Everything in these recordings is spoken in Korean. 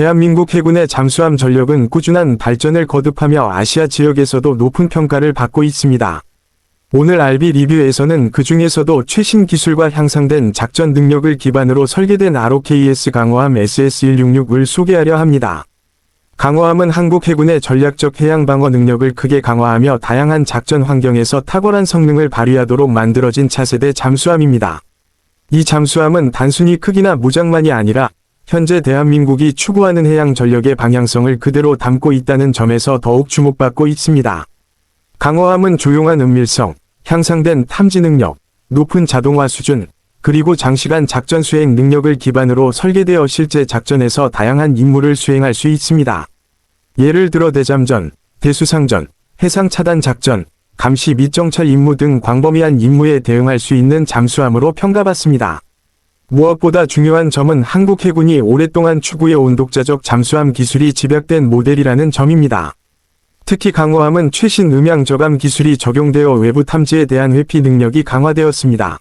대한민국 해군의 잠수함 전력은 꾸준한 발전을 거듭하며 아시아 지역에서도 높은 평가를 받고 있습니다. 오늘 RB 리뷰에서는 그 중에서도 최신 기술과 향상된 작전 능력을 기반으로 설계된 ROKS 강호함 SS-166을 소개하려 합니다. 강호함은 한국 해군의 전략적 해양 방어 능력을 크게 강화하며 다양한 작전 환경에서 탁월한 성능을 발휘하도록 만들어진 차세대 잠수함입니다. 이 잠수함은 단순히 크기나 무장만이 아니라 현재 대한민국이 추구하는 해양 전력의 방향성을 그대로 담고 있다는 점에서 더욱 주목받고 있습니다. 강호함은 조용한 은밀성, 향상된 탐지 능력, 높은 자동화 수준, 그리고 장시간 작전 수행 능력을 기반으로 설계되어 실제 작전에서 다양한 임무를 수행할 수 있습니다. 예를 들어 대잠전, 대수상전, 해상 차단 작전, 감시 및 정찰 임무 등 광범위한 임무에 대응할 수 있는 잠수함으로 평가받습니다. 무엇보다 중요한 점은 한국 해군이 오랫동안 추구해 온 독자적 잠수함 기술이 집약된 모델이라는 점입니다. 특히 강호함은 최신 음향 저감 기술이 적용되어 외부 탐지에 대한 회피 능력이 강화되었습니다.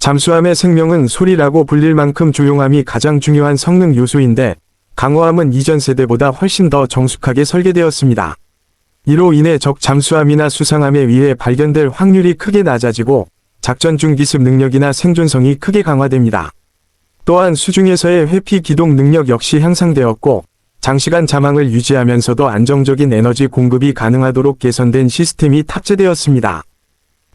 잠수함의 생명은 소리라고 불릴 만큼 조용함이 가장 중요한 성능 요소인데 강호함은 이전 세대보다 훨씬 더 정숙하게 설계되었습니다. 이로 인해 적 잠수함이나 수상함에 의해 발견될 확률이 크게 낮아지고 작전 중 기습 능력이나 생존성이 크게 강화됩니다. 또한 수중에서의 회피 기동 능력 역시 향상되었고 장시간 자망을 유지하면서도 안정적인 에너지 공급이 가능하도록 개선된 시스템이 탑재되었습니다.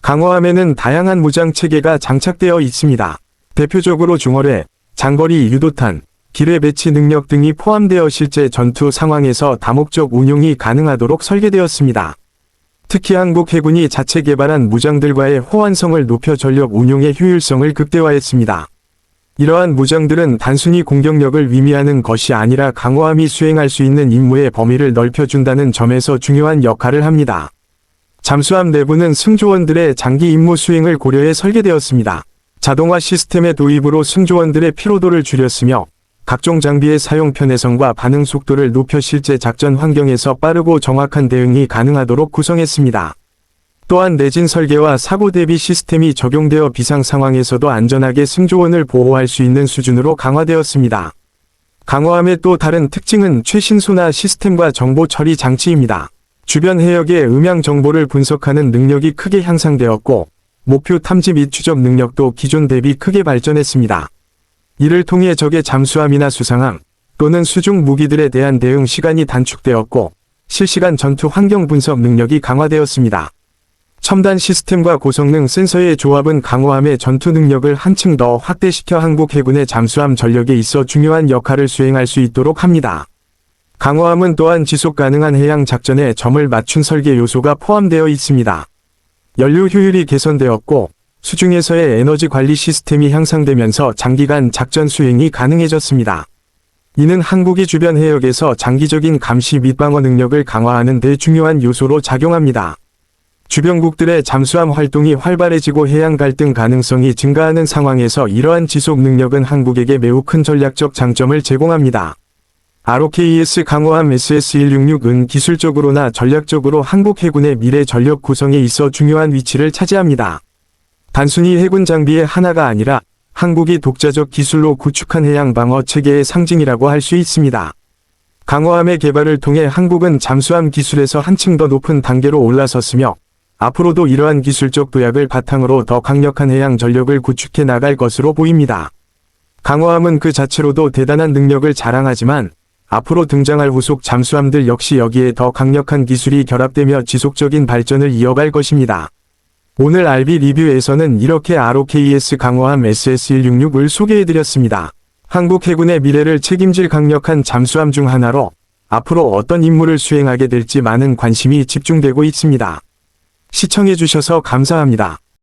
강호함에는 다양한 무장 체계가 장착되어 있습니다. 대표적으로 중어뢰, 장거리 유도탄, 기뢰 배치 능력 등이 포함되어 실제 전투 상황에서 다목적 운용이 가능하도록 설계되었습니다. 특히 한국 해군이 자체 개발한 무장들과의 호환성을 높여 전력 운용의 효율성을 극대화했습니다. 이러한 무장들은 단순히 공격력을 위미하는 것이 아니라 강호함이 수행할 수 있는 임무의 범위를 넓혀준다는 점에서 중요한 역할을 합니다. 잠수함 내부는 승조원들의 장기 임무 수행을 고려해 설계되었습니다. 자동화 시스템의 도입으로 승조원들의 피로도를 줄였으며 각종 장비의 사용 편의성과 반응 속도를 높여 실제 작전 환경에서 빠르고 정확한 대응이 가능하도록 구성했습니다. 또한 내진 설계와 사고 대비 시스템이 적용되어 비상 상황에서도 안전하게 승조원을 보호할 수 있는 수준으로 강화되었습니다. 강화함의 또 다른 특징은 최신 소나 시스템과 정보 처리 장치입니다. 주변 해역의 음향 정보를 분석하는 능력이 크게 향상되었고 목표 탐지 및 추적 능력도 기존 대비 크게 발전했습니다. 이를 통해 적의 잠수함이나 수상함 또는 수중 무기들에 대한 대응 시간이 단축되었고 실시간 전투 환경 분석 능력이 강화되었습니다. 첨단 시스템과 고성능 센서의 조합은 강호함의 전투 능력을 한층 더 확대시켜 한국 해군의 잠수함 전력에 있어 중요한 역할을 수행할 수 있도록 합니다. 강호함은 또한 지속 가능한 해양 작전에 점을 맞춘 설계 요소가 포함되어 있습니다. 연료 효율이 개선되었고 수중에서의 에너지 관리 시스템이 향상되면서 장기간 작전 수행이 가능해졌습니다. 이는 한국이 주변 해역에서 장기적인 감시 및 방어 능력을 강화하는 데 중요한 요소로 작용합니다. 주변국들의 잠수함 활동이 활발해지고 해양 갈등 가능성이 증가하는 상황에서 이러한 지속 능력은 한국에게 매우 큰 전략적 장점을 제공합니다. ROKES 강호함 SS-166은 기술적으로나 전략적으로 한국 해군의 미래 전력 구성에 있어 중요한 위치를 차지합니다. 단순히 해군 장비의 하나가 아니라 한국이 독자적 기술로 구축한 해양 방어 체계의 상징이라고 할 수 있습니다. 강호함의 개발을 통해 한국은 잠수함 기술에서 한층 더 높은 단계로 올라섰으며 앞으로도 이러한 기술적 도약을 바탕으로 더 강력한 해양 전력을 구축해 나갈 것으로 보입니다. 강호함은 그 자체로도 대단한 능력을 자랑하지만 앞으로 등장할 후속 잠수함들 역시 여기에 더 강력한 기술이 결합되며 지속적인 발전을 이어갈 것입니다. 오늘 RB 리뷰에서는 이렇게 ROKS 강호함 SS-166을 소개해드렸습니다. 한국 해군의 미래를 책임질 강력한 잠수함 중 하나로 앞으로 어떤 임무를 수행하게 될지 많은 관심이 집중되고 있습니다. 시청해주셔서 감사합니다.